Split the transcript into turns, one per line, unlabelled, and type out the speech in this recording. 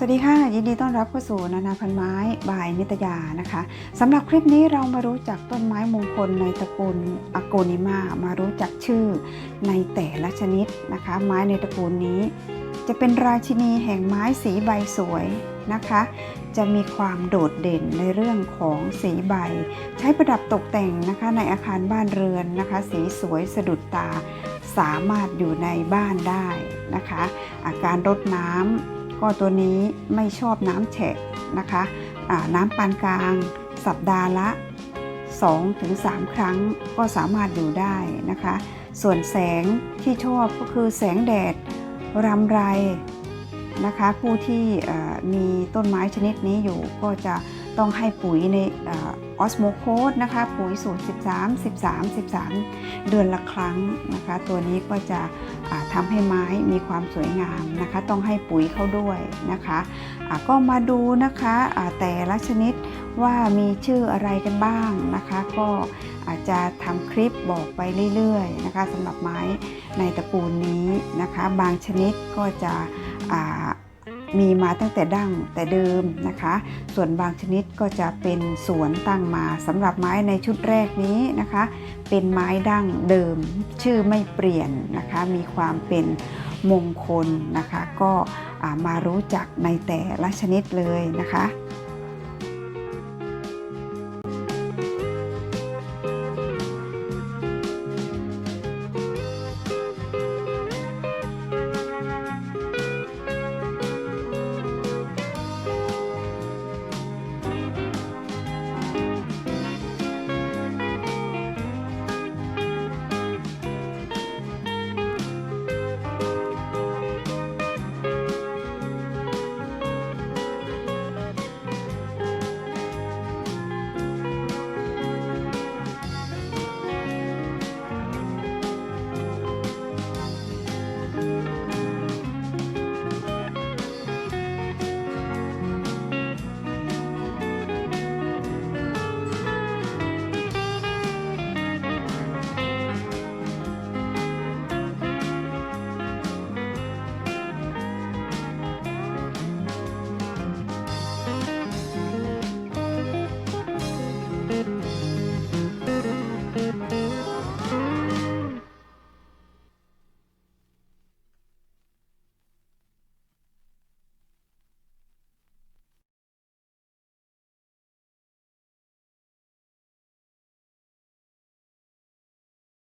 สวัสดีค่ะ ยินดีต้อนรับเข้าสู่นานาพันไม้บายนิตยานะคะสำหรับคลิปนี้เรามารู้จักต้นไม้มงคลในตระกูลอโกนิมามารู้จักชื่อในแต่ละชนิดนะคะ ไม้ในตระกูลนี้ จะเป็นราชินีแห่งไม้สีใบสวยนะคะ จะมีความโดดเด่นในเรื่องของสีใบ ใช้ประดับตกแต่งนะคะในอาคารบ้านเรือนนะคะ สีสวยสะดุดตา สามารถอยู่ในบ้านได้นะคะ อาการรดน้ำ ก็ตัวนี้ไม่ชอบน้ำแฉะนะคะน้ำปานกลาง สัปดาห์ละ 2-3 ครั้งก็สามารถอยู่ได้นะคะ ส่วนแสงที่ชอบก็คือแสงแดดรำไรนะคะ ผู้ที่มีต้นไม้ชนิดนี้อยู่ก็จะ ต้องให้ปุ๋ยในออสโมโคดนะคะ ปุ๋ยสูตร 13 13 13 เดือนละครั้งนะคะ ตัวนี้ก็จะทำให้ไม้มีความสวยงามนะคะ ต้องให้ปุ๋ยเข้าด้วยนะคะอ่าก็มาดูนะคะอ่าแต่ละชนิดว่ามีชื่ออะไรกันบ้างนะคะ ก็อาจจะทำคลิปบอกไปเรื่อยๆนะคะสำหรับไม้ในตระกูลนี้นะคะ บางชนิดก็จะ มีมาตั้งแต่ดั้งแต่เดิมนะคะ ส่วนบางชนิดก็จะเป็นสวนตั้งมาสำหรับไม้ในชุดแรกนี้นะคะ เป็นไม้ดั้งเดิม ชื่อไม่เปลี่ยนนะคะ มีความเป็นมงคลนะคะ ก็มารู้จักในแต่ละชนิดเลยนะคะ